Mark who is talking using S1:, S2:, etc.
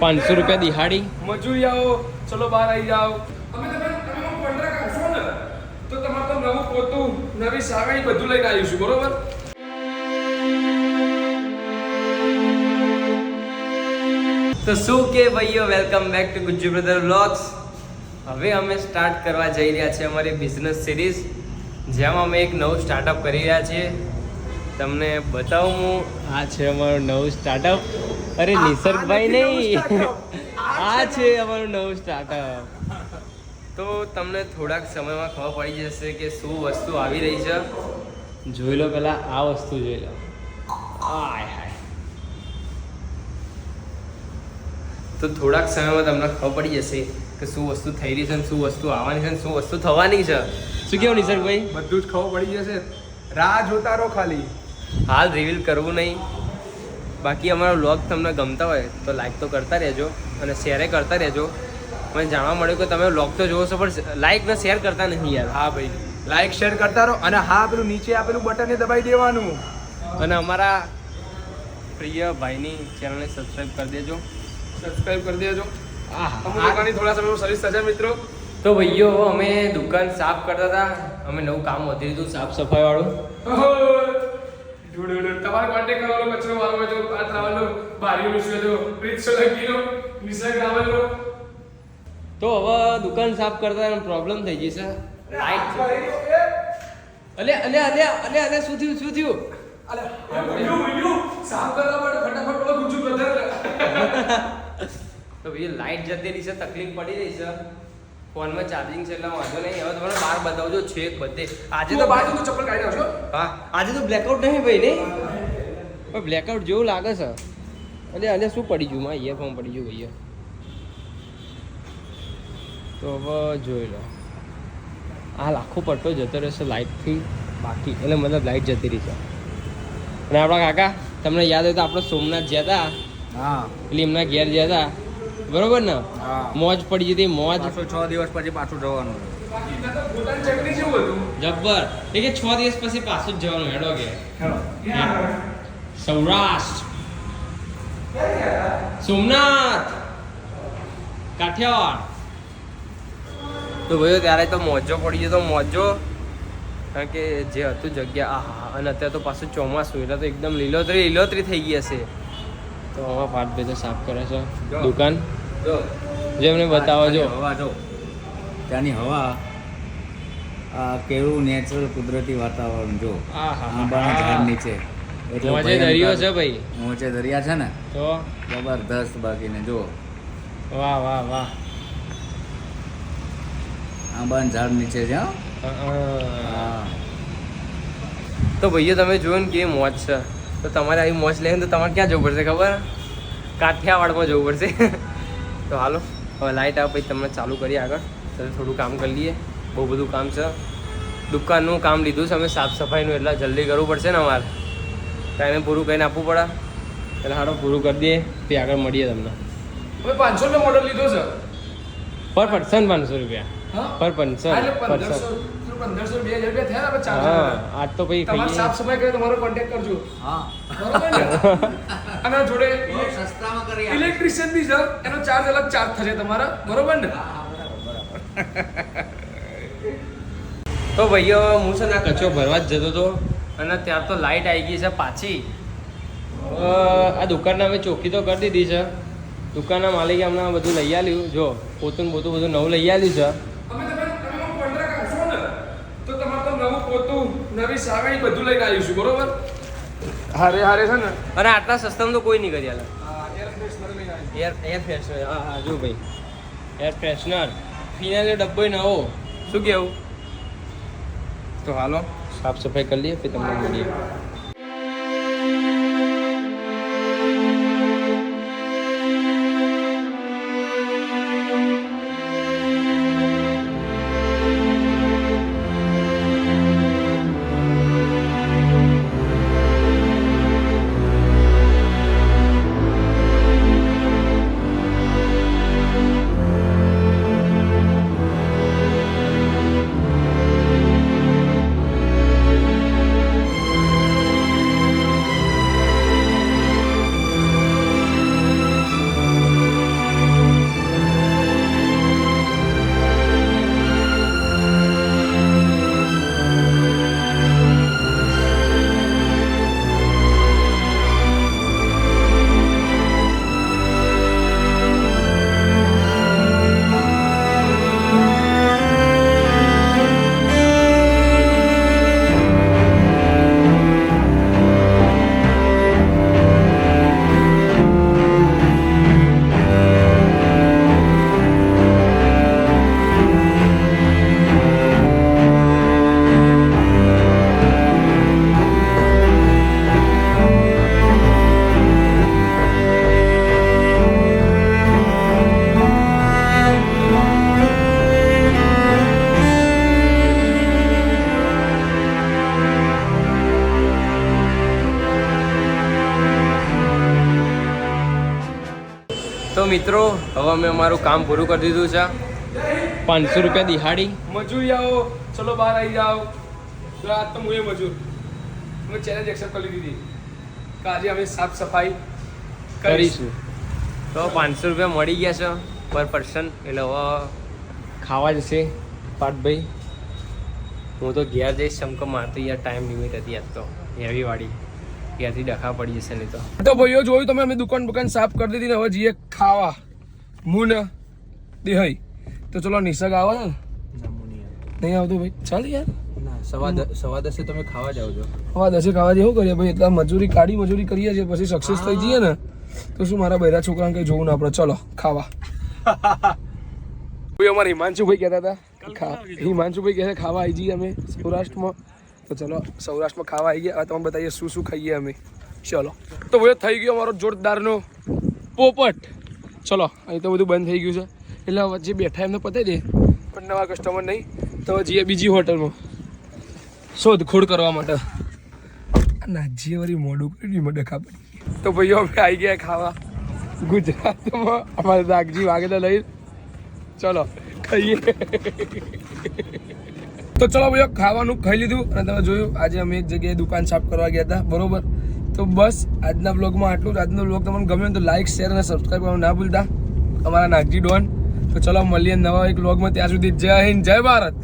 S1: પાંચસો રૂપિયા દિહાડી.
S2: મજૂરી આવો ચલો બહાર આવી જાઓ. અમે તમે તમે કોન્ટ્રાક્ટ આપશો ને તો તમારે તો નવું પોતું નવી સાવણી બધું લઈને આવીશું બરોબર?
S1: તો શું કે ભાઈઓ welcome back to Gujju brother vlogs હવે અમે સ્ટાર્ટ કરવા જઈ રહ્યા છીએ અમારી બિઝનેસ સિરીઝ જેમાં અમે એક નવું સ્ટાર્ટઅપ કરી રહ્યા છીએ. તમને બતાવું હું. આ છે અમારું નવું સ્ટાર્ટઅપ અરે નિસર્ગભાઈ નહીં. આ છે અમારું નવું સ્ટાર્ટઅપ તો તમને થોડાક સમયમાં ખબર પડી જશે કે શું વસ્તુ આવી રહી છે. જોઈ લો પહેલાં આ વસ્તુ જોઈ લો. આય હાય. તો થોડાક સમયમાં તમને ખબર પડી જશે કે શું વસ્તુ થઈ રહી છે અને શું વસ્તુ આવવાની છે શું વસ્તુ થવાની છે. શું કેવું નિસર્ગભાઈ?
S2: બધું જ ખબર પડી જશે. રાહ જોતા રહો ખાલી.
S1: હાલ રિવીલ કરવું નહીં. બાકી અમારો વ્લોગ તમને ગમતા હોય તો લાઈક તો કરતા રહેજો અને શેરે કરતા રહેજો. મને જાણવા મળ્યું કે તમે વ્લોગ તો જોવો છો પણ લાઈક ને શેર કરતા નહીં યાર.
S2: હા ભાઈ. લાઈક શેર કરતા રહો અને હા પેલું નીચે આપેલું બટન એ દબાઈ દેવાનું.
S1: અને અમારા પ્રિય ભાઈની ચેનલને સબસ્ક્રાઈબ કરી દેજો.
S2: સબસ્ક્રાઈબ કરી દેજો. લોકોની થોડા સમયમાં સર્વિસ થશે મિત્રો.
S1: તો ભાઈઓ અમે દુકાન સાફ કરતા હતા. અમે નવું કામ વધી લીધું સાફ સફાઈ વાળું.
S2: તમારે કોન્ટેક્ટ કરવાનો કચરો વાળવાનો જો પાત લાવવાનો બારીઓનું શું હતું પ્રીત સોલંકીનો નિસર્ગ રાવલનો
S1: તો હવે દુકાન સાફ કરતા પ્રોબ્લેમ થઈ જશે લાઈટ અલે અલે અલે અલે અલે શું થયું શું થયું?
S2: સાફ કરવા માટે ફટાફટ બોલો ગુજુ બ્રધર
S1: તો ભાઈ લાઈટ જતી રહી છે તકલીફ પડી રહી છે. ફોનમાં ચાર્જિંગ છે એટલે વાંધો નહીં. હવે તમને બહાર બતાવજો છે બધે. આજે તો
S2: બહાર તો ચપ્પલ કાઢી આવશો
S1: હા આજે તો બ્લેકઆઉટ નહીં ભાઈ નહીં? પણ બ્લેકઆઉટ જેવું લાગે છે. અલે અલે શું પડી ગયું? માં ઇયરફોન પડી ગયું ભાઈ તો હવે જોઈ લો. આ લાખો પટ્ટો જતો રહેશે લાઇટથી બાકી. એટલે મતલબ લાઇટ જતી રહી છે. અને આપણા કાકા તમને યાદ હોય તો આપણે સોમનાથ ગયા હતા?
S3: હા.
S1: એટલે એમના ઘેર ગયા હતા? બરોબર ને? મોજ પડી જતી મોજ.
S3: છ દિવસ પછી પાછું જવાનું.
S1: જબ્બર. એ કે છ દિવસ પછી પાછું જ જવાનું હેડો કે. સૌરાષ્ટ્ર. સોમનાથ. કાઠિયાવાડ. તો ભાઈઓ ત્યારે તો મોજો પડી ગયો. તો મોજો કારણ કે જે હતું જગ્યા આ અને અત્યારે તો પાછું ચોમાસું એટલે તો એકદમ લીલોતરી લીલોતરી થઈ ગઈ હશે. તો હવે પાઠભાઈ તો સાફ કરે છે. દુકાન.
S3: જો.
S1: જેમને બતાવો જો.
S3: હવા જો. ત્યાંની હવા આ કેવું નેચરલ કુદરતી વાતાવરણ જો. આંબાના ઝાડ નીચે.
S1: મોજે દરિયો છે ભાઈ.
S3: મોજે દરિયા છે ને?
S1: તો?
S3: જબરદસ્ત બાકીને જો.
S1: વાહ વાહ વાહ.
S3: આંબાના ઝાડ નીચે છે હા.
S1: તો ભાઈઓ તમે જોયું ને કે મોજ છે. તો તમારે આવી મોજ લઈને તો તમારે ક્યાં જવું પડશે ખબર? કાઠિયાવાડમાં જવું પડશે. તો હાલો હવે લાઇટ આવે પછી તમને ચાલુ કરીએ આગળ. તો થોડું કામ કરી લઈએ. બહુ બધું કામ છે. દુકાનનું કામ લીધું છે અમે સાફ સફાઈનું એટલે જલ્દી કરવું પડશે ને અમારે. ટાઈમે પૂરું કરીને આપવું પડે. એટલે હાડો પૂરું કરી દઈએ તે આગળ મળીએ તમને.
S2: હવે પાંચસો રૂપિયા મોડલ લીધો છે.
S1: પર પર્સન પાંચસો રૂપિયા. પર પર્સન
S2: હા,
S1: પર્સન
S2: પંદરસો પંદરસો બે હજાર રૂપિયા થયા ને હવે
S1: હા આજ તો પછી
S2: તમારે સાફ સફાઈ કરી તમારો કોન્ટેક્ટ કરજો.
S3: હા.
S2: બરોબર ને? અને જોડે ઇલેક્ટ્રિશિયન બી છે એનો ચાર્જ અલગ ચાર્જ થશે તમારા. બરોબર ને?
S3: હા, હા, બરાબર, બરાબર.
S1: તો ભાઈઓ હું છે ને આ કચરો ભરવા જ જતો હતો અને ત્યાં તો લાઈટ આવી ગઈ છે પાછી. આ દુકાનના અમે ચોખ્ખી તો કરી દીધી છે. દુકાનના માલિકે હમણાં બધું લઈ આવ્યું જો પોતું ને પોતું બધું નવું લઈ આવ્યું છે.
S2: તો તમારે તો નવું પોતું નવી સાવણી બધું લઈને આવીશું બરોબર? હારે હારે છે ને?
S1: અને આટલા સસ્તામાં તો કોઈ નહીં કરી આલે.
S2: એર
S1: એર ફ્રેશનર હા હા જો ભાઈ. એર ફ્રેશનર ફિનાલે ડબ્બો નવો. શું કેવું? તો હાલો સાફ સફાઈ કરી લઈએ પછી તમને મળીએ તો મિત્રો હવે અમે અમારું કામ પૂરું કરી દીધું છે. પાંચસો રૂપિયા દિહાડી.
S2: મજૂરી આવો ચલો બહાર આવી જાઓ. તો આજ તો હું એ મજૂર. મેં ચેલેન્જ એક્સેપ્ટ કરી દીધી કે આજે અમે સાફ સફાઈ
S1: કરીશું. તો પાંચસો રૂપિયા મળી ગયા છે પર પર્સન એટલે હવે ખાવા જશે પાટભાઈ. હું તો ઘેર જઈશ ચમકો મારતો યાર ટાઈમ લિમિટ હતી આજ તો. હેવી ઘેરથી ડખા પડી જશે નહીં તો.
S2: તો ભાઈઓ જોયું તમે અમે દુકાન દુકાન સાફ કરી દીધી ને હવે જઈએ ખાવા. મૂન દેહાઈ. તો ચલો નિસર્ગ આવે ને. નહીં આવતું. ભાઈ? ચાલ યાર.
S3: સવા સવા દસે તમે ખાવા જાવ છો.
S2: દસે ખાવા જેવું કરીએ. ભાઈ એટલા મજૂરી કાઢી મજૂરી કરીએ છીએ પછી સક્સેસ થઈ જઈએ ને તો શું મારા બૈરા છોકરાને કંઈ જોવું ના આપણે ચલો ખાવા. ભાઈ અમારે હિમાંશુભાઈ કહેતા હતા ખા હિમાંશુભાઈ કહે ખાવા આવી જઈએ અમે સૌરાષ્ટ્રમાં. તો ચલો, સૌરાષ્ટ્રમાં ખાવા આવી ગયા. હવે તમે બતાવીએ શું શું ખાઈએ અમે. ચલો. તો ભાઈ થઈ ગયો અમારો જોરદારનો પોપટ. ચલો, અહીં તો બધું બંધ થઈ ગયું છે. એટલે હવે જે બેઠા એમને પતાવી દે. પણ નવા કસ્ટમર નહીં. તો જઈએ બીજી હોટલમાં. શોધખોળ કરવા માટે. નાજીએ વળી મોડું કર્યું મને ખબર તો ભાઈઓ, અમે આવી ગયા ખાવા. ગુજરાતમાં અમારે દાગજી વાગેલા લઈ ચલો, ખાઈએ. તો ચલો ભાઈઓ ખાવાનું ખાઈ લીધું અને તમે જોયું, આજે અમે એક જગ્યાએ દુકાન સાફ કરવા ગયા હતા, બરોબર? તો બસ, આજના બ્લોગમાં આટલું જ. આજનો બ્લોગ તમને ગમ્યો તો લાઇક શેર અને સબસ્ક્રાઈબ કરવાનું ના ભૂલતા. અમારા નાગજી ડોન. તો ચલો મળીએ નવા એક બ્લોગમાં ત્યાં સુધી જય હિન્દ, જય ભારત.